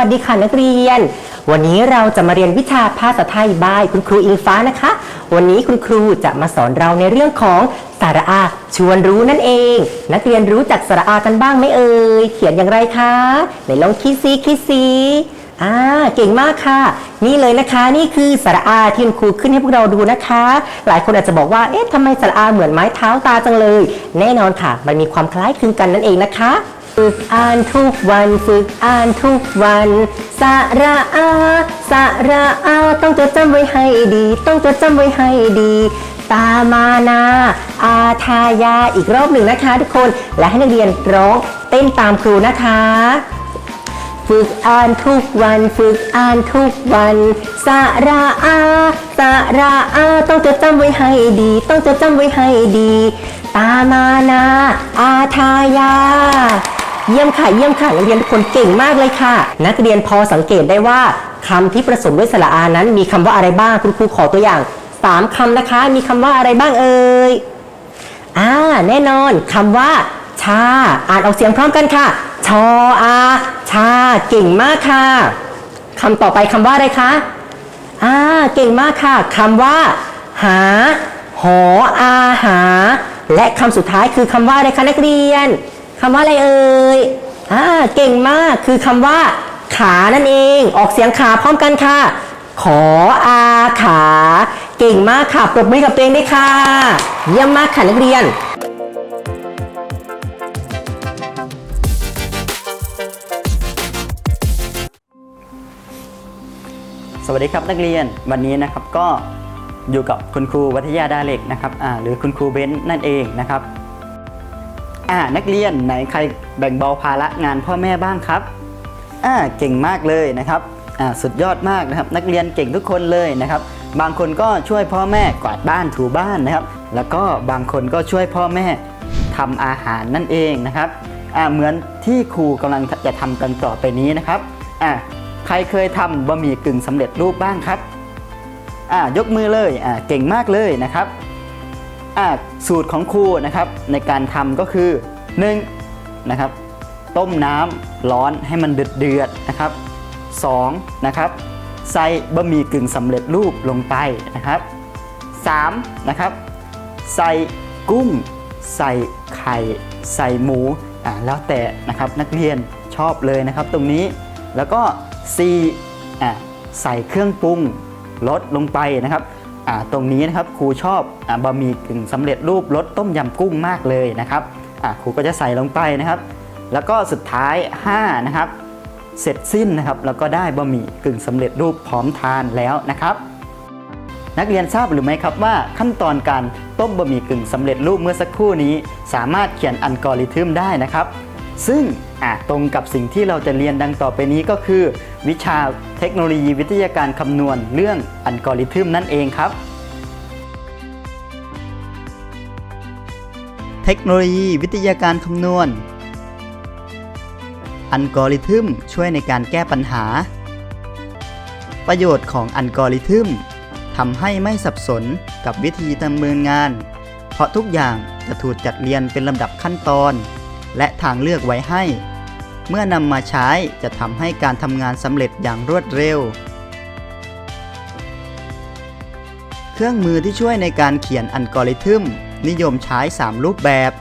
สวัสดีค่ะนักเรียน วันนี้เราจะมาเรียนวิชาภาษาไทยบายคุณครูอิงฟ้านะคะ วันนี้คุณครูจะมาสอนเราในเรื่องของสระอาชวนรู้นั่นเอง นักเรียนรู้จักสระอากันบ้างไหมเอ่ยเขียนอย่างไรคะไหนลองคิดซีคิดซีอ่าเก่งมากค่ะ นี่เลยนะคะนี่คือสระอาที่คุณครูขึ้นให้พวกเราดูนะคะ หลายคนอาจจะบอกว่าเอ๊ะทำไมสระอาเหมือนไม้เท้าตาจังเลย แน่นอนค่ะ มันมีความคล้ายคลึงกันนั่นเองนะคะ ฝึกอ่านทุกวันฝึกอ่านทุกวันสระอาสระอาต้องจดจำไว้ให้ดี ต้องจดจำไว้ให้ดี ตามานา อาทายาอีกรอบหนึ่งนะคะทุกคนและให้นักเรียนร้องเต้นตามครูนะคะฝึกอ่านทุกวันฝึกอ่านทุกวันสระอาสระอาต้องจดจำไว้ให้ดี ต้องจดจำไว้ให้ดี ตามานา อาทายา เยี่ยมค่ะเยี่ยมค่ะนักเรียนทุกคนเก่งมากเลยค่ะ นักเรียนพอสังเกตได้ว่าคำที่ผสมด้วยสระอานั้น มีคำว่าอะไรบ้างคุณครูขอตัวอย่างสามคำนะคะ มีคำว่าอะไรบ้างเอ่ยอ่าแน่นอนคำว่าชา อ่านออกเสียงพร้อมกันค่ะ ชออาชา เก่งมากค่ะคำต่อไปคำว่าอะไรคะอ่าเก่งมากค่ะคำว่า หา หออาหา และคำสุดท้ายคือคำว่าอะไรคะนักเรียน คำว่าอะไรเอ่ยอ่าเก่งมากคือคำว่า ขานั่นเอง ออกเสียงขาพร้อมกันค่ะ ขออาขา เก่งมากค่ะปรบมือกับตัวเองด้วยค่ะ เยี่ยมมากค่ะนักเรียนสวัสดีครับนักเรียนวันนี้นะครับก็อยู่กับคุณครูวัทยาดาเล็กนะครับอ่าหรือคุณครูเบ้นนั่นเองนะครับ อ่านักเรียนไหนใครแบ่งเบาภาระงานพ่อแม่บ้างครับอ่าเก่งมากเลยนะครับอ่าสุดยอดมากนะครับ นักเรียนเก่งทุกคนเลยนะครับ บางคนก็ช่วยพ่อแม่กวาดบ้านถูบ้านนะครับ แล้วก็บางคนก็ช่วยพ่อแม่ทำอาหารนั่นเองนะครับอ่าเหมือนที่ครูกำลังจะทำกันต่อไปนี้นะครับอ่าใครเคยทำบะหมี่กึ่งสำเร็จรูปบ้างครับอ่ายกมือเลยอ่าเก่งมากเลยนะครับ สูตรของครูนะครับในการทำก็คือ1นะครับต้มน้ำร้อนให้มันเดือดเดือดๆนะครับ2นะครับใส่บะหมี่กึ่งสำเร็จรูปลงไปนะครับ3นะครับใส่กุ้ง ใส่ไข่ ใส่หมูอ่าแล้วแต่นะครับนักเรียนชอบเลยนะครับตรงนี้แล้วก็ C อะใส่เครื่องปรุงลดลงไปนะครับ ตรงนี้นะครับครูชอบอบะหมี่กึ่งสำเร็จรูปรสต้มยำกุ้งมากเลยนะครับครูก็จะใส่ลงไปนะครับ แล้วก็สุดท้าย5นะครับเสร็จสิ้นนะครับแล้วก็ได้บะหมี่กึ่งสำเร็จรูปพร้อมทานแล้วนะครับ นักเรียนทราบหรือไม่ครับว่าขั้นตอนการต้มบะหมี่กึ่งสำเร็จรูปเมื่อสักครู่นี้ สามารถเขียนอัลกอริทึมได้นะครับ ซึ่งตรงกับสิ่งที่เราจะเรียนดังต่อไปนี้ก็คือ วิชาเทคโนโลยีวิทยาการคำนวณเรื่องอัลกอริทึมนั่นเองครับ เทคโนโลยีวิทยาการคำนวณ อัลกอริทึมช่วยในการแก้ปัญหา ประโยชน์ของอัลกอริทึมทำให้ไม่สับสนกับวิธีดำเนินงาน เพราะทุกอย่างจะถูกจัดเรียนเป็นลำดับขั้นตอน และทางเลือกไว้ให้ เมื่อนำมาใช้จะทำให้การทำงานสำเร็จอย่างรวดเร็ว เครื่องมือที่ช่วยในการเขียนอัลกอริทึมนิยมใช้ 3 รูปแบบ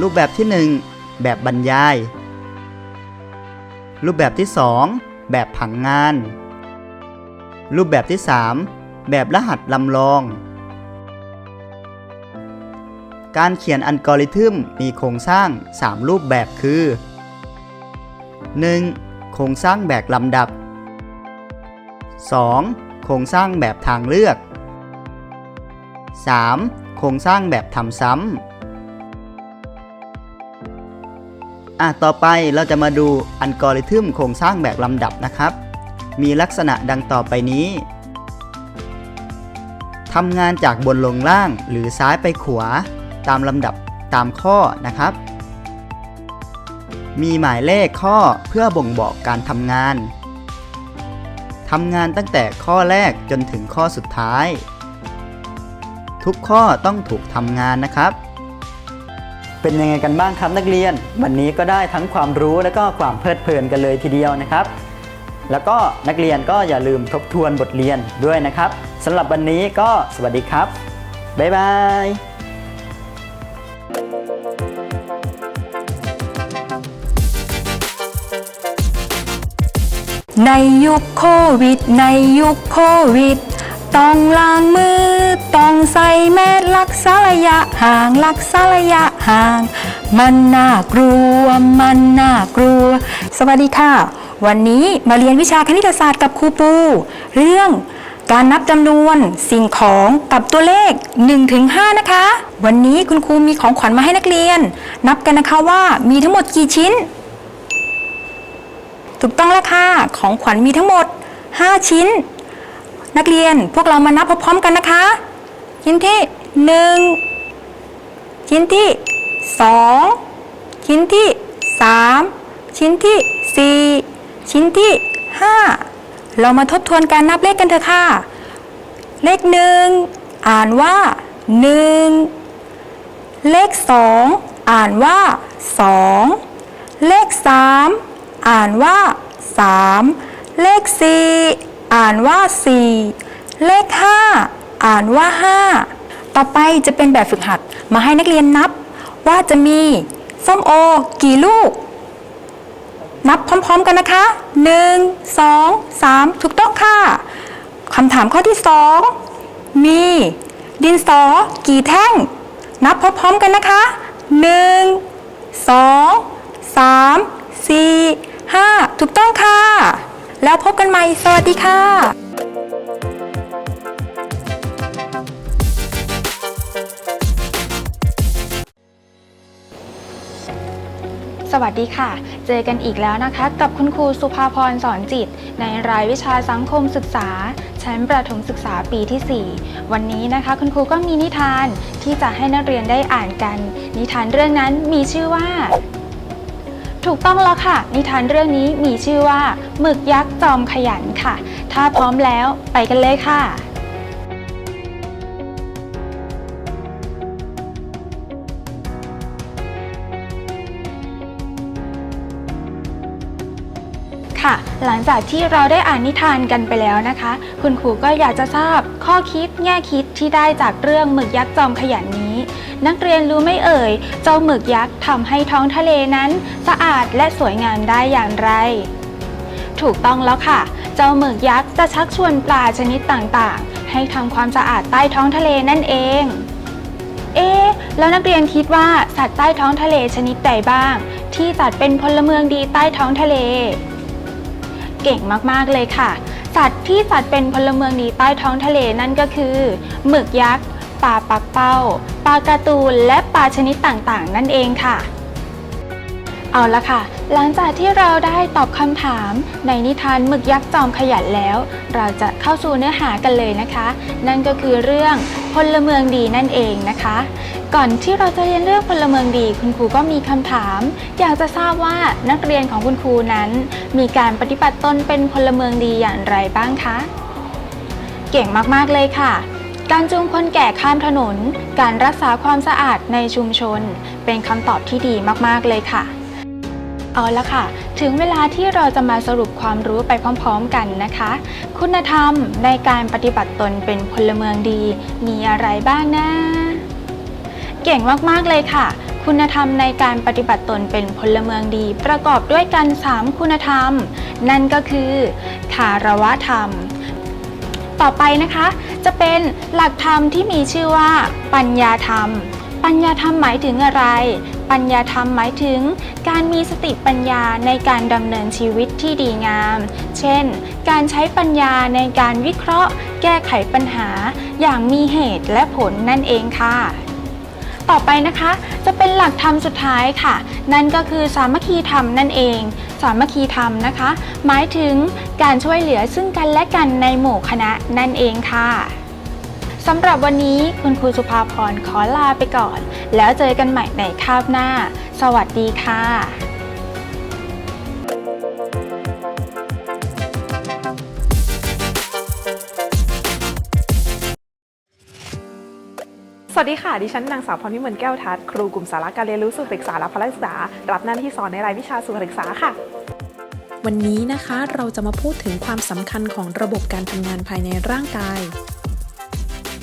รูปแบบที่ 1 แบบบรรยาย รูปแบบที่ 2 แบบผังงาน รูปแบบที่ 3 แบบรหัสลำลอง การเขียนอัลกอริทึมมีโครงสร้าง 3 รูปแบบคือ 1. โครงสร้างแบบลำดับ 2. โครงสร้างแบบทางเลือก 3. โครงสร้างแบบทำซ้ำอะต่อไปเราจะมาดูอัลกอริทึมโครงสร้างแบบลำดับนะครับ มีลักษณะดังต่อไปนี้ทำงานจากบนลงล่างหรือซ้ายไปขวา ตามลำดับตามข้อนะครับ มีหมายเลขข้อเพื่อบ่งบอกการทำงานทำงานตั้งแต่ข้อแรกจนถึงข้อสุดท้าย ทุกข้อต้องถูกทำงานนะครับ เป็นยังไงกันบ้างครับนักเรียน วันนี้ก็ได้ทั้งความรู้และก็ความเพลิดเพลินกันเลยทีเดียวนะครับ แล้วก็นักเรียนก็อย่าลืมทบทวนบทเรียนด้วยนะครับสำหรับวันนี้ก็สวัสดีครับ บ๊ายบาย ในยุคโควิด ในยุคโควิด ต้องล้างมือ ต้องใส่แมสรักษาระยะห่างรักษาระยะห่าง มันน่ากลัว มันน่ากลัว สวัสดีค่ะ วันนี้มาเรียนวิชาคณิตศาสตร์กับครูปู เรื่องการนับจำนวนสิ่งของกับตัวเลข 1-5 นะคะ วันนี้คุณครูมีของขวัญมาให้นักเรียน นับกันนะคะว่ามีทั้งหมดกี่ชิ้น ถูกต้องแล้วค่ะ ของขวัญมีทั้งหมด 5 ชิ้น นักเรียนพวกเรามานับพร้อมๆกันนะคะ ชิ้นที่ 1 ชิ้นที่ 2 ชิ้นที่ 3 ชิ้นที่ 4 ชิ้นที่ 5 เรามาทบทวนการนับเลขกันเถอะค่ะ เลขหนึ่งอ่านว่า 1 เลข 2 อ่านว่า 2 เลข 3 อ่านว่า 3 เลข 4 อ่านว่า 4 เลข 5 อ่านว่า 5 ต่อไปจะเป็นแบบฝึกหัดมาให้นักเรียนนับ ว่าจะมีส้มโอ กี่ลูก นับพร้อมๆกันนะคะ 1 2 3 ถูกต้องค่ะคำถามข้อที่ 2 มีดินสอกี่แท่ง นับพร้อมๆกันนะคะ 1 2 3 4 5 ถูกต้องค่ะ แล้วพบกันใหม่ สวัสดีค่ะสวัสดีค่ะ เจอกันอีกแล้วนะคะ กับคุณครูสุภาพรสอนจิต ในรายวิชาสังคมศึกษา ชั้นประถมศึกษาปีที่ 4 วันนี้นะคะ คุณครูก็มีนิทานที่จะให้นักเรียนได้อ่านกัน นิทานเรื่องนั้นมีชื่อว่า ถูกต้องแล้วค่ะ นิทานเรื่องนี้มีชื่อว่าหมึกยักษ์จอมขยันค่ะ ถ้าพร้อมแล้วไปกันเลยค่ะ ค่ะ หลังจากที่เราได้อ่านนิทานกันไปแล้วนะคะ คุณครูก็อยากจะทราบข้อคิดแง่คิดที่ได้จากเรื่องหมึกยักษ์จอมขยันนี้ นักเรียนรู้ไม่เอ่ย เจ้าหมึกยักษ์ทำให้ท้องทะเลนั้นสะอาดและสวยงามได้อย่างไร ถูกต้องแล้วค่ะ เจ้าหมึกยักษ์จะชักชวนปลาชนิดต่างๆ ให้ทำความสะอาดใต้ท้องทะเลนั่นเอง เอ๊ะแล้วนักเรียนคิดว่าสัตว์ใต้ท้องทะเลชนิดใดบ้าง ที่จัดเป็นพลเมืองดีใต้ท้องทะเล เก่งมากๆเลยค่ะ สัตว์ที่จัดเป็นพลเมืองดีใต้ท้องทะเลนั่นก็คือ หมึกยักษ์ ปลาปักเป้า ปลาการ์ตูน และปลาชนิดต่างๆ นั่นเองค่ะ เอาละค่ะ หลังจากที่เราได้ตอบคำถาม ในนิทานหมึกยักษ์จอมขยันแล้ว เราจะเข้าสู่เนื้อหากันเลยนะคะ นั่นก็คือเรื่องพลเมืองดีนั่นเองนะคะ ก่อนที่เราจะเรียนเรื่องพลเมืองดี คุณครูก็มีคำถาม อยากจะทราบว่านักเรียนของคุณครูนั้น มีการปฏิบัติตนเป็นพลเมืองดีอย่างไรบ้างคะ เก่งมากๆเลยค่ะ การจูงคนแก่ข้ามถนน การรักษาความสะอาดในชุมชน เป็นคำตอบที่ดีมากๆเลยค่ะ เอาละค่ะ ถึงเวลาที่เราจะมาสรุปความรู้ไปพร้อม ๆ กันนะคะ คุณธรรมในการปฏิบัติตนเป็นพลเมืองดี มีอะไรบ้างนะเก่งมากๆเลยค่ะ คุณธรรมในการปฏิบัติตนเป็นพลเมืองดี ประกอบด้วยกัน 3 คุณธรรม นั่นก็คือคารวะธรรม ต่อไปนะคะ จะเป็นหลักธรรมที่มีชื่อว่าปัญญาธรรม ปัญญาธรรมหมายถึงอะไร ปัญญาธรรมหมายถึง การมีสติปัญญาในการดำเนินชีวิตที่ดีงาม เช่น การใช้ปัญญาในการวิเคราะห์ แก้ไขปัญหา อย่างมีเหตุและผลนั่นเองค่ะ ต่อไปนะคะ จะเป็นหลักธรรมสุดท้ายค่ะ นั่นก็คือสามัคคีธรรมนั่นเอง สามัคคีธรรมนะคะ หมายถึงการช่วยเหลือซึ่งกันและกันในหมู่คณะนั่นเองค่ะสำหรับวันนี้คุณครูสุภาพรขอลาไปก่อน แล้วเจอกันใหม่ในคาบหน้า สวัสดีค่ะ วัสดีค่ะ ดิฉันนางสาวพรพิมลแก้วทัศน์ครูกลุ่มสาระการเรียนรู้สุขศึกษาและพลศึกษา รับหน้าที่สอนในรายวิชาสุขศึกษาค่ะวันนี้นะคะเราจะมาพูดถึงความสำคัญของระบบการทำงานภายในร่างกาย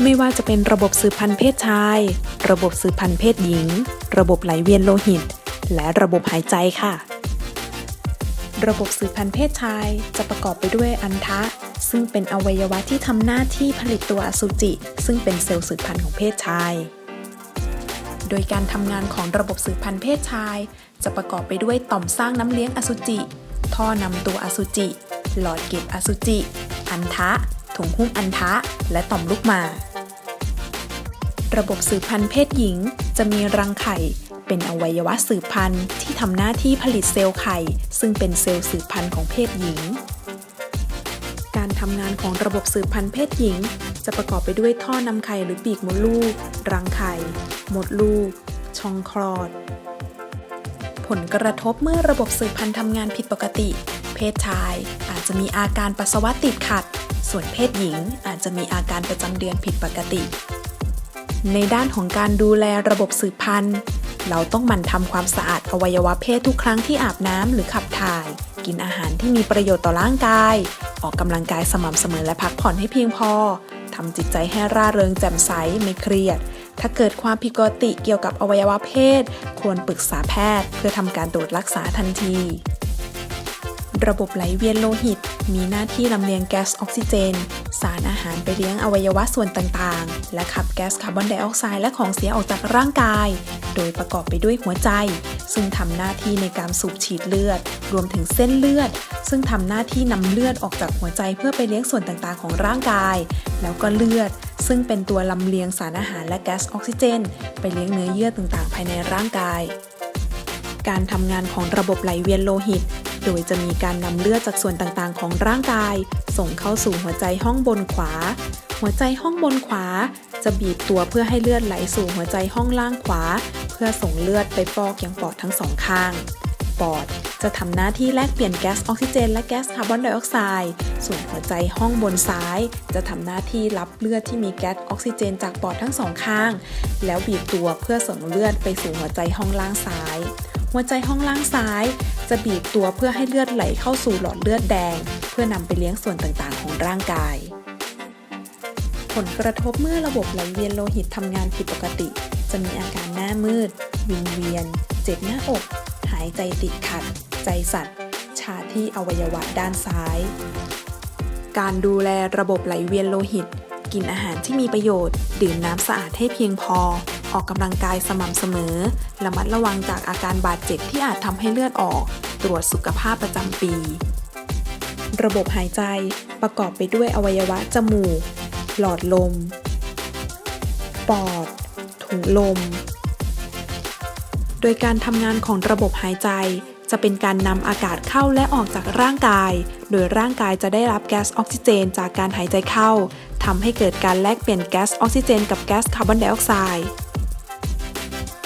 ไม่ว่าจะเป็นระบบสืบพันธุ์เพศชาย ระบบสืบพันธุ์เพศหญิง ระบบไหลเวียนโลหิต และระบบหายใจค่ะ ระบบสืบพันธุ์เพศชายจะประกอบไปด้วยอันทะ ซึ่งเป็นอวัยวะที่ทำหน้าที่ผลิตตัวอสุจิ ซึ่งเป็นเซลล์สืบพันธุ์ของเพศชาย โดยการทำงานของระบบสืบพันธุ์เพศชาย จะประกอบไปด้วยต่อมสร้างน้ำเลี้ยงอสุจิ ท่อนำตัวอสุจิ หลอดเก็บอสุจิ อันทะ ถุงหุ้มอันทะ และต่อมลูกหมากระบบสืบพันธุ์เพศหญิง จะมีรังไข่ เป็นอวัยวะสืบพันธุ์ที่ทำหน้าที่ผลิตเซลล์ไข่ ซึ่งเป็นเซลล์สืบพันธุ์ของเพศหญิง การทำงานของระบบสืบพันธุ์เพศหญิง จะประกอบไปด้วยท่อนำไข่หรือปีกมดลูก รังไข่ มดลูก ช่องคลอด ผลกระทบเมื่อระบบสืบพันธุ์ทำงานผิดปกติ เพศชายอาจจะมีอาการปัสสาวะติดขัด ส่วนเพศหญิงอาจจะมีอาการประจำเดือนผิดปกติ ในด้านของการดูแลระบบสืบพันธุ์ เราต้องหมั่นทำความสะอาดอวัยวะเพศทุกครั้งที่อาบน้ำหรือขับถ่าย กินอาหารที่มีประโยชน์ต่อร่างกาย ออกกำลังกายสม่ำเสมอและพักผ่อนให้เพียงพอทำจิตใจให้ร่าเริงแจ่มใสไม่เครียด ถ้าเกิดความผิดปกติเกี่ยวกับอวัยวะเพศ ควรปรึกษาแพทย์ เพื่อทำการตรวจรักษาทันที ระบบไหลเวียนโลหิต มีหน้าที่ลำเลียงแก๊สออกซิเจน สารอาหารไปเลี้ยงอวัยวะส่วนต่างๆ และขับแก๊สคาร์บอนไดออกไซด์และของเสียออกจากร่างกาย โดยประกอบไปด้วยหัวใจ ซึ่งทำหน้าที่ในการสูบฉีดเลือด รวมถึงเส้นเลือด ซึ่งทำหน้าที่นำเลือดออกจากหัวใจเพื่อไปเลี้ยงส่วนต่างๆ ของร่างกาย แล้วก็เลือด ซึ่งเป็นตัวลำเลียงสารอาหารและแก๊สออกซิเจน ไปเลี้ยงเนื้อเยื่อต่างๆ ภายในร่างกายการทำงานของระบบไหลเวียนโลหิต โดยจะมีการนำเลือดจากส่วนต่างๆ ของร่างกาย ส่งเข้าสู่หัวใจห้องบนขวา หัวใจห้องบนขวา จะบีบตัวเพื่อให้เลือดไหลสู่หัวใจห้องล่างขวา เพื่อส่งเลือดไปฟอกอยังปอดทั้งสองข้าง ปอดจะทำหน้าที่แลกเปลี่ยนแก๊สออกซิเจน และแก๊สคาร์บอนไดออกไซด์ ส่วนหัวใจห้องบนซ้าย จะทำหน้าที่รับเลือดที่มีแก๊สออกซิเจน จากปอดทั้งสองข้าง แล้วบีบตัวเพื่อส่งเลือดไปสู่หัวใจห้องล่างซ้าย หัวใจห้องล่างซ้าย จะบีบตัวเพื่อให้เลือดไหลเข้าสู่หลอดเลือดแดง เพื่อนำไปเลี้ยงส่วนต่างๆ ของร่างกาย ผลกระทบเมื่อระบบไหลเวียนโลหิตทำงานผิดปกติ จะมีอาการหน้ามืด วิงเวียน เจ็บหน้าอก หายใจติดขัด ใจสั่นชาที่อวัยวะด้านซ้าย การดูแลระบบไหลเวียนโลหิต กินอาหารที่มีประโยชน์ ดื่มน้ำสะอาดให้เพียงพอ ออกกำลังกายสม่ำเสมอ ระมัดระวังจากอาการบาดเจ็บที่อาจทำให้เลือดออก ตรวจสุขภาพประจำปี ระบบหายใจประกอบไปด้วยอวัยวะจมูก หลอดลม ปอด ถุงลม โดยการทำงานของระบบหายใจจะเป็นการนำอากาศเข้าและออกจากร่างกาย โดยร่างกายจะได้รับแก๊สออกซิเจนจากการหายใจเข้า ทำให้เกิดการแลกเปลี่ยนแก๊สออกซิเจน กับแก๊สคาร์บอนไดออกไซด์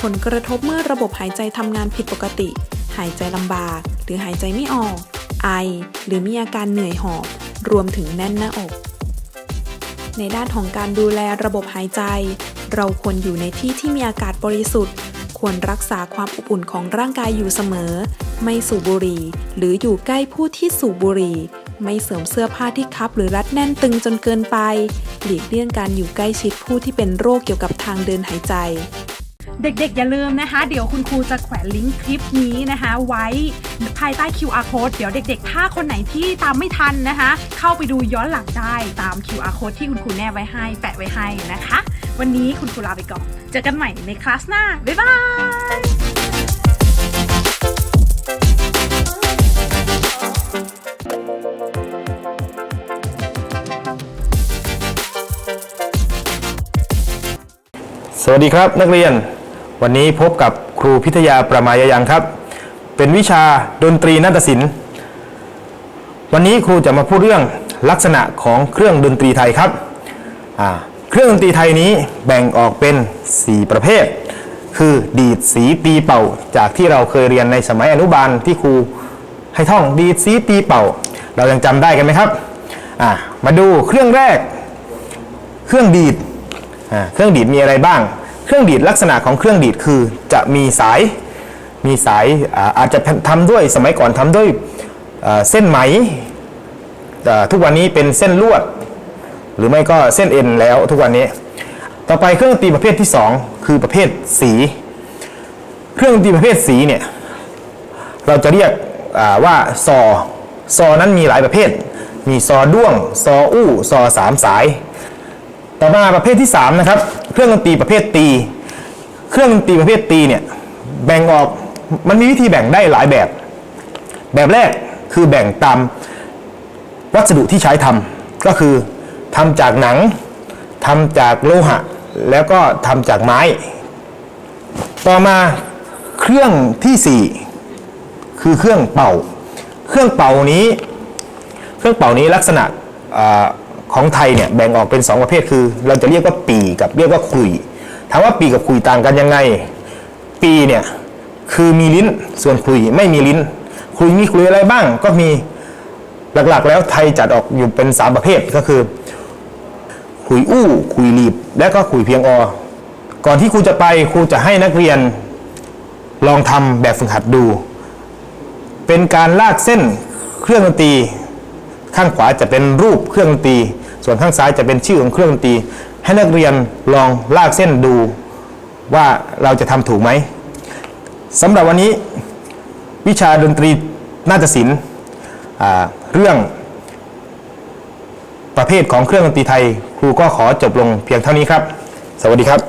ผลกระทบเมื่อระบบหายใจทำงานผิดปกติ หายใจลำบาก หรือหายใจไม่ออก ไอ หรือมีอาการเหนื่อยหอบ รวมถึงแน่นหน้าอก ในด้านของการดูแลระบบหายใจ เราควรอยู่ในที่ที่มีอากาศบริสุทธิ์ ควรรักษาความอบอุ่นของร่างกายอยู่เสมอ ไม่สูบบุหรี่ หรืออยู่ใกล้ผู้ที่สูบบุหรี่ ไม่สวมเสื้อผ้าที่คับหรือรัดแน่นตึงจนเกินไป หลีกเลี่ยงการอยู่ใกล้ชิดผู้ที่เป็นโรคเกี่ยวกับทางเดินหายใจเด็กๆ อย่าลืมนะคะ เดี๋ยวคุณครูจะแขวนลิงก์คลิปนี้นะคะ ไว้ภายใต้ QR code เดี๋ยวเด็ก ๆ ถ้าคนไหนที่ตามไม่ทันนะคะ เข้าไปดูย้อนหลังได้ตาม QR code ที่คุณครูแนบไว้ให้ แปะไว้ให้นะคะ วันนี้คุณครูลาไปก่อน เจอกันใหม่ในคลาสหน้า บ๊ายบายสวัสดีครับนักเรียน วันนี้พบกับครูพิทยาประมายยังครับ เป็นวิชาดนตรีนาฏศิลป์ วันนี้ครูจะมาพูดเรื่องลักษณะของเครื่องดนตรีไทยครับอ่า เครื่องดนตรีไทยนี้แบ่งออกเป็น 4 ประเภท คือดีดสีตีเป่า จากที่เราเคยเรียนในสมัยอนุบาลที่ครูให้ท่องดีดสีตีเป่า เรายังจำได้กันไหมครับอ่ามาดูเครื่องแรก เครื่องดีดอ่าเครื่องดีดมีอะไรบ้าง เครื่องดีดลักษณะของเครื่องดีดคือจะมีสาย มีสายอาอาจจะทำด้วยสมัยก่อนทำด้วยเส้นไหมอ่ทุกวันนี้เป็นเส้นลวด หรือไม่ก็เส้นเอ็นแล้วทุกวันนี้ ต่อไปเครื่องดนตรีประเภทที่ 2 คือประเภทสี เครื่องดนตรีประเภทสีเนี่ยเราจะเรียกว่าซอซอนั้นมีหลายประเภท มีซอด้วง ซออู้ซอสามสาย ต่อมาประเภทที่3นะครับเครื่องดนตรีประเภทตี เครื่องดนตรีประเภทตีเนี่ยแบ่งออกมันมีวิธีแบ่งได้หลายแบบ แบบแรกคือแบ่งตามวัสดุที่ใช้ทำก็คือ ทำจากหนังทำจากโลหะ แล้วก็ทำจากไม้ ต่อมาเครื่องทีสี่ 4 คือเครื่องเป่า เครื่องเป่านี้ เครื่องเป่านี้ลักษณะอของไทยเนี่ยแบ่งออกเป็น 2 ประเภทคือ เราจะเรียกว่าปีกับเรียกว่าคุยถามว่าปีกับคุยต่างกันยังไง ปีเนี่ยคือมีลิ้นส่วนคุยไม่มีลิ้น คุยมีคุยอะไรบ้างก็มีหลักๆ แล้วไทยจัดออกอยู่เป็น 3 ประเภทก็คือ คุยอู้ คุยรีบ และก็คุยเพียงอก่อนที่ครูจะไปครูจะให้นักเรียน ลองทำแบบฝึกหัดดู เป็นการลากเส้นเครื่องดนตรี ข้างขวาจะเป็นรูปเครื่องดนตรี ส่วนข้างซ้ายจะเป็นชื่อของเครื่องดนตรี ให้นักเรียนลองลากเส้นดู ว่าเราจะทำถูกไหมสำหรับวันนี้วิชาดนตรีนาฏศิลป์เรื่องประเภทของเครื่องดนตรีไทย ครูก็ขอจบลงเพียงเท่านี้ครับ สวัสดีครับ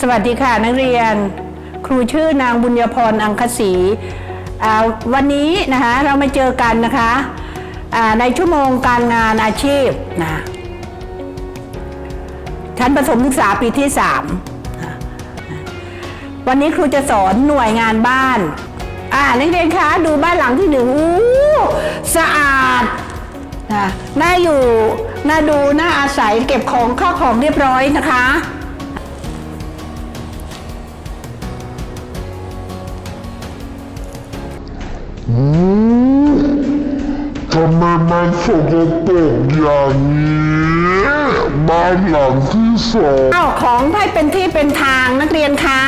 สวัสดีค่ะนักเรียน ครูชื่อนางบุญญพรอังคศรีวันนี้นะคะเรามาเจอกันนะคะในชั่วโมงการงานอาชีพนะชั้นประถมศึกษาปีที่ 3 วันนี้ครูจะสอนหน่วยงานบ้าน อ่านักเรียนคะดูบ้านหลังที่หนึ่งอู้สะอาดนะน่าอยู่น่าดูน่าอาศัยเก็บของเข้าของเรียบร้อยนะคะทำไมมันสกปรกอย่างนี้บ้านหลังที่สองอ้าวของให้เป็นที่เป็นทางนักเรียนคะ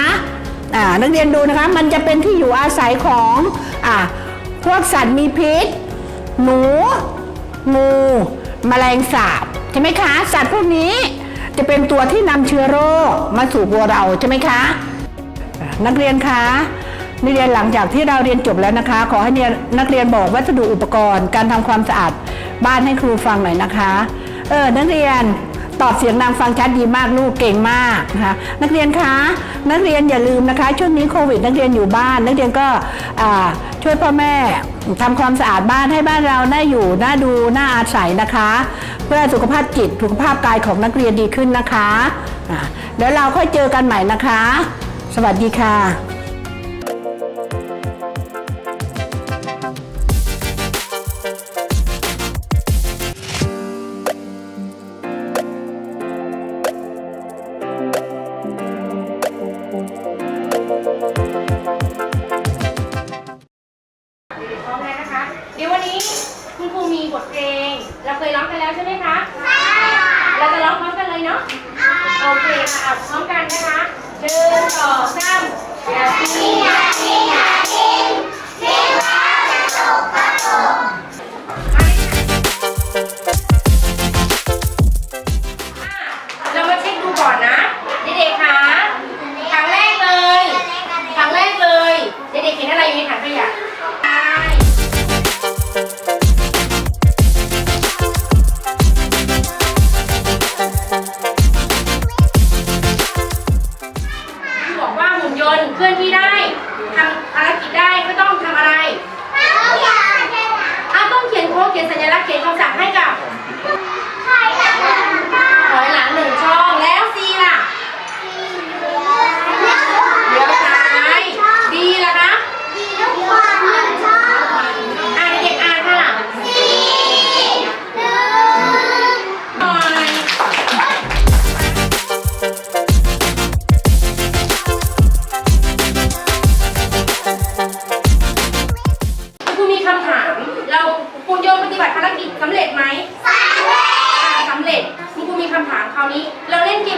อ่านักเรียนดูนะคะ มันจะเป็นที่อยู่อาศัยของอ่าพวกสัตว์มีพิษ หนู งูแมลงสาบใช่ไหมคะ สัตว์พวกนี้จะเป็นตัวที่นำเชื้อโรคมาสู่ตัวเราใช่ไหมคะ นักเรียนคะนักเรียนหลังจากที่เราเรียนจบแล้วนะคะ ขอให้เนี่ยนักเรียนบอกวัสดุอุปกรณ์ การทำความสะอาดบ้านให้ครูฟังหน่อยนะคะ เออนักเรียน ตอบเสียงดังฟังชัดดีมากลูกเก่งมากนะคะนักเรียนคะนักเรียนอย่าลืมนะคะ ช่วงนี้โควิด นักเรียนอยู่บ้าน นักเรียนก็ช่วยพ่อแม่ทำความสะอาดบ้านให้บ้านเราน่าอยู่น่าดูน่าอาศัยนะคะ เพื่อสุขภาพจิตสุขภาพกายของนักเรียนดีขึ้นนะคะอ่าแล้วเราค่อยเจอกันใหม่นะคะ สวัสดีค่ะ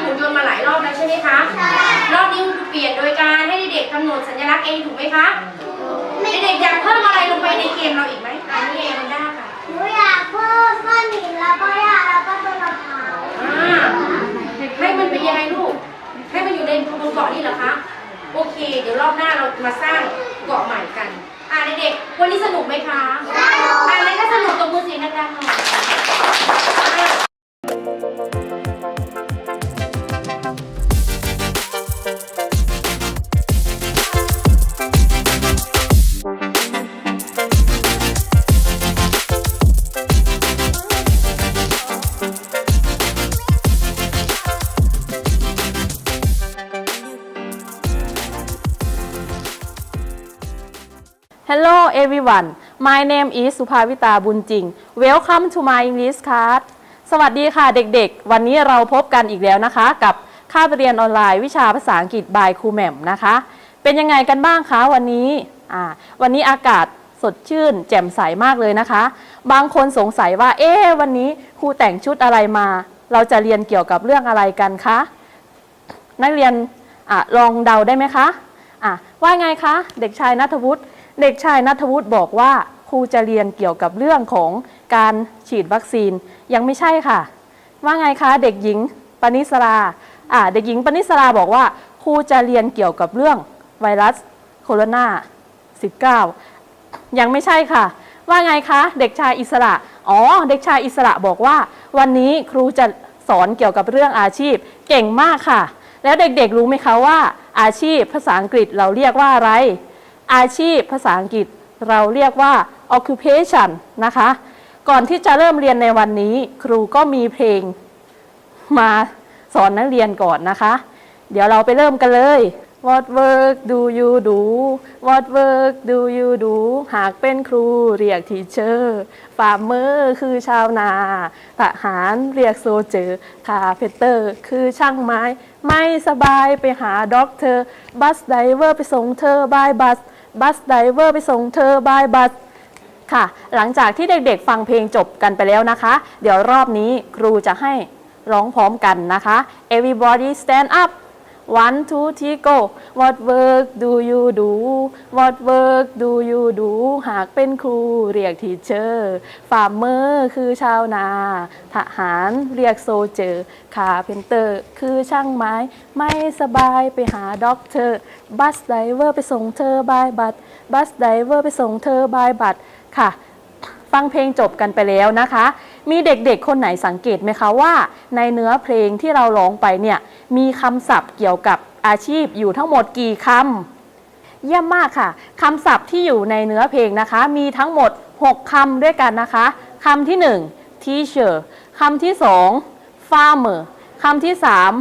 เราเล่นเกมหุ่นยนต์มาหลายรอบแล้วใช่ไหมคะรอบนี้คุณครูเปลี่ยนโดยการให้เด็กๆกำหนดสัญลักษณ์เองถูกไหมคะเด็กๆอยากเพิ่มอะไรลงไปในเกมเราอีกไหมอันนี้เองมันได้ค่ะหนูอยากเพิ่มก้อนหินแล้วก็หญ้าแล้วก็ต้นมะพร้าวอ่าให้มันเป็นยังไงลูกให้มันอยู่ในบนเกาะนี่เหรอคะโอเค เดี๋ยวรอบหน้าเรามาสร้างเกาะใหม่กันอ่าเด็กๆวันนี้สนุกไหมคะสนุกอ่าแล้วก็สนุกตบมือเสียงดังๆหน่อย everyone my name is สุภาวิตาบุญจริง Welcome to my English class สวัสดีค่ะเด็กๆ วันนี้เราพบกันอีกแล้วนะคะ กับคาบเรียนออนไลน์วิชาภาษาอังกฤษ by ครูแหม่มนะคะ เป็นยังไงกันบ้างคะวันนี้วันนี้อากาศสดชื่น แจ่มใสมากเลยนะคะ บางคนสงสัยว่า เอ๊วันนี้ครูแต่งชุดอะไรมา เราจะเรียนเกี่ยวกับเรื่องอะไรกันคะ นักเรียนอลองเดาได้ไหมคะอะว่าไงคะ เด็กชายนัทวุฒิ เด็กชายนัทวุฒิบอกว่าครูจะเรียนเกี่ยวกับเรื่องของการฉีดวัคซีนยังไม่ใช่ค่ะ ว่าไงคะเด็กหญิงปณิสราอะเด็กหญิงปณิสราบอกว่าครูจะเรียนเกี่ยวกับเรื่องไวรัสโคโรนา 19 ยังไม่ใช่ค่ะ ว่าไงคะ เด็กชายอิสระ อ๋อ เด็กชายอิสระบอกว่า วันนี้ครูจะสอนเกี่ยวกับเรื่องอาชีพ เก่งมากค่ะ แล้วเด็กๆรู้ไหมคะว่า อาชีพภาษาอังกฤษเราเรียกว่าอะไร อาชีพภาษาอังกฤษเราเรียกว่า occupation นะคะ ก่อนที่จะเริ่มเรียนในวันนี้ ครูก็มีเพลงมาสอนนักเรียนก่อนนะคะ เดี๋ยวเราไปเริ่มกันเลย What work do you do What work do you do หากเป็นครูเรียกทีเชอร์ Farmer คือชาวนาทหารเรียกโซเจอร์คาเพเตอร์ คือช่างไม้ ไม่สบายไปหาด็อกเตอร์ บัสไดเวอร์ไปส่งเธอบายบัส บัสไดเวอร์ไปส่งเธอบายบัสค่ะ หลังจากที่เด็กๆ ฟังเพลงจบกันไปแล้วนะคะ เดี๋ยวรอบนี้ครูจะให้ร้องพร้อมกันนะคะ everybody stand up one two three go what work do you do what work do you do หากเป็นครูเรียกทีเชอร์ farmer คือชาวนา ทหารเรียกโซเจอร์คาเพนเตอร์คือช่างไม้ ไม่สบายไปหาด็อกเตอร์บัสไดเวอร์ไปส่งเธอบายบัตบัสไดเวอร์ไปส่งเธอบายบัตค่ะ ฟังเพลงจบกันไปแล้วนะคะ มีเด็กๆ คนไหนสังเกตไหมคะว่า ในเนื้อเพลงที่เราร้องไปเนี่ยมีคำศัพท์เกี่ยวกับอาชีพอยู่ทั้งหมดกี่คำเยี่ยมมากค่ะคำศัพท์ที่อยู่ในเนื้อเพลงนะคะ มีทั้งหมด 6คำด้วยกันนะคะคำที่ 1 teacher คำที่ 2 farmer คำที่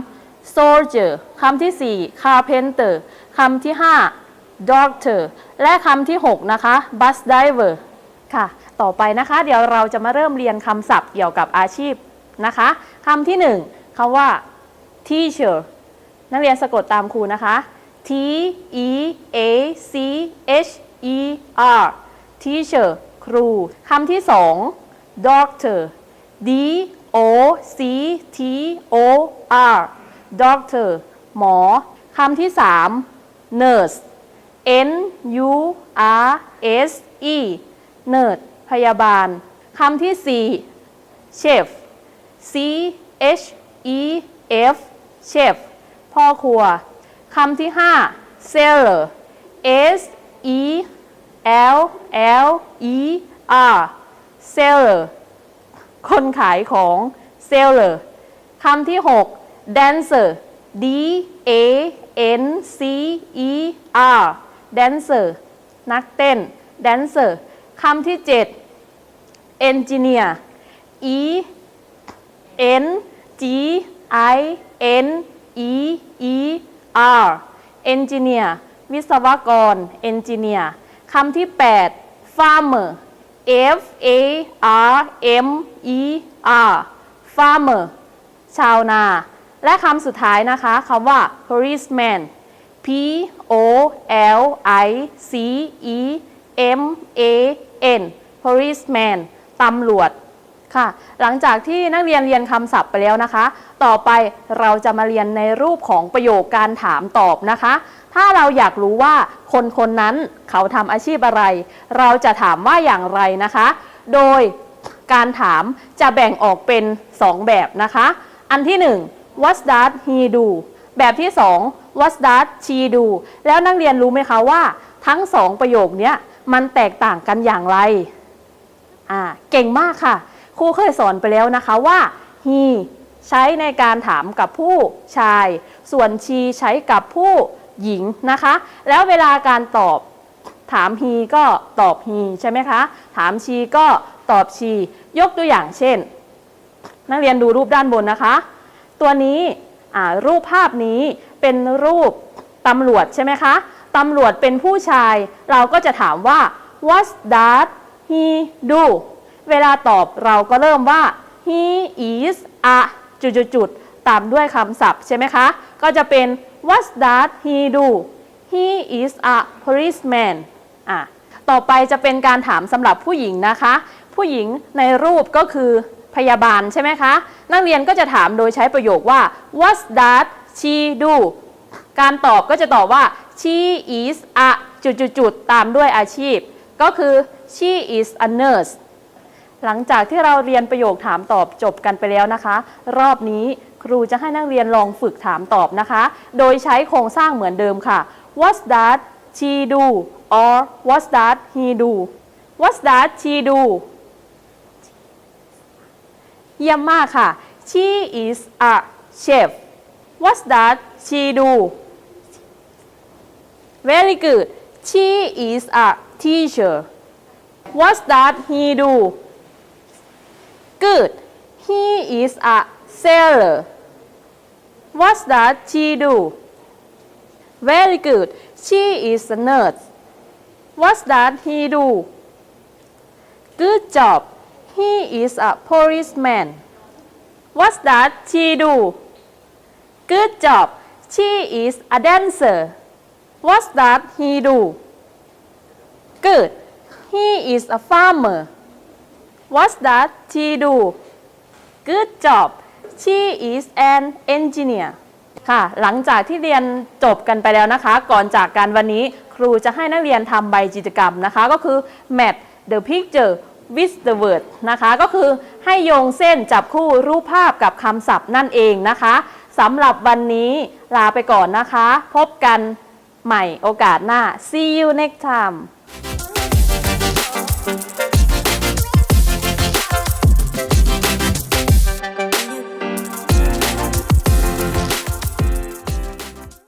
3 soldier คำที่ 4 carpenter คำที่ 5 doctor และคำที่ 6 นะคะ bus driver ค่ะ ต่อไปนะคะ เดี๋ยวเราจะมาเริ่มเรียนคำศัพท์เกี่ยวกับอาชีพนะคะคำที่ 1คำว่า teacher นักเรียนสะกดตามครูนะคะ T E A C H E R teacher ครูคำที่ 2 doctor D O C T O R doctor หมอคำที่ 3 nurse N U R S E nurse พยาบาลคำที่ 4 chef C H E F chef พ่อครัวคำที่ 5 seller S E L L E R seller คนขายของ seller คำที่ 6 dancer D A N C E R dancer นักเต้น dancer คำที่ 7 engineer E N G I N E E R engineer วิศวกร engineer คำที่ 8 farmer F A R M E R farmer ชาวนา และคำสุดท้ายนะคะคำว่า policeman P O L I C E M A N policeman ตำรวจค่ะ หลังจากที่นักเรียนเรียนคำศัพท์ไปแล้วนะคะ ต่อไปเราจะมาเรียนในรูปของประโยคการถามตอบนะคะ ถ้าเราอยากรู้ว่าคนคนนั้นเขาทำอาชีพอะไร เราจะถามว่าอย่างไรนะคะ โดยการถามจะแบ่งออกเป็น 2 แบบนะคะ อันที่ 1 what does he do แบบที่ 2 what does she do แล้วนักเรียนรู้ไหมคะว่า ทั้ง 2 ประโยคนี้มันแตกต่างกันอย่างไร อ่าเก่งมากค่ะ ครูเคยสอนไปแล้วนะคะว่า he ใช้ในการถามกับผู้ชาย ส่วน she ใช้กับผู้หญิงนะคะ แล้วเวลาการตอบถาม he ก็ตอบ he ใช่ไหมคะ ถาม she ก็ตอบ she ยกตัวอย่างเช่น นักเรียนดูรูปด้านบนนะคะ ตัวนี้รูปภาพนี้เป็นรูปตำรวจใช่ไหมคะ ตำรวจเป็นผู้ชาย เราก็จะถามว่า what does he do เวลาตอบเราก็เริ่มว่า he is a จุดๆตามด้วยคำศัพท์ใช่ไหมคะ ก็จะเป็น what does he do he is a policeman อะต่อไปจะเป็นการถามสำหรับผู้หญิงนะคะ ผู้หญิงในรูปก็คือพยาบาลใช่ไหมคะ นักเรียนก็จะถามโดยใช้ประโยคว่า what does she do การตอบก็จะตอบว่า she is a จุดๆตามด้วยอาชีพ ก็คือ she is a nurse หลังจากที่เราเรียนประโยคถามตอบจบกันไปแล้วนะคะ รอบนี้ครูจะให้นักเรียนลองฝึกถามตอบนะคะ โดยใช้โครงสร้างเหมือนเดิมค่ะ What does she do or What does he do What does she do เยี่ยมมากค่ะ She is a chef What does she do Very good She is a teacher What does he do? Good. He is a sailor. What does she do? Very good. She is a nurse. What does he do? Good job. He is a policeman. What does she do? Good job. She is a dancer. What does he do? Good He is a farmer What does she do Good job She is an engineer ค่ะ หลังจากที่เรียนจบกันไปแล้วนะคะ ก่อนจากกันวันนี้ครูจะให้นักเรียนทำใบกิจกรรมนะคะ ก็คือ match the picture with the word นะคะ ก็คือให้โยงเส้นจับคู่รูปภาพกับคำศัพท์นั่นเองนะคะสำหรับวันนี้ลาไปก่อนนะคะ พบกันใหม่โอกาสหน้า see you next time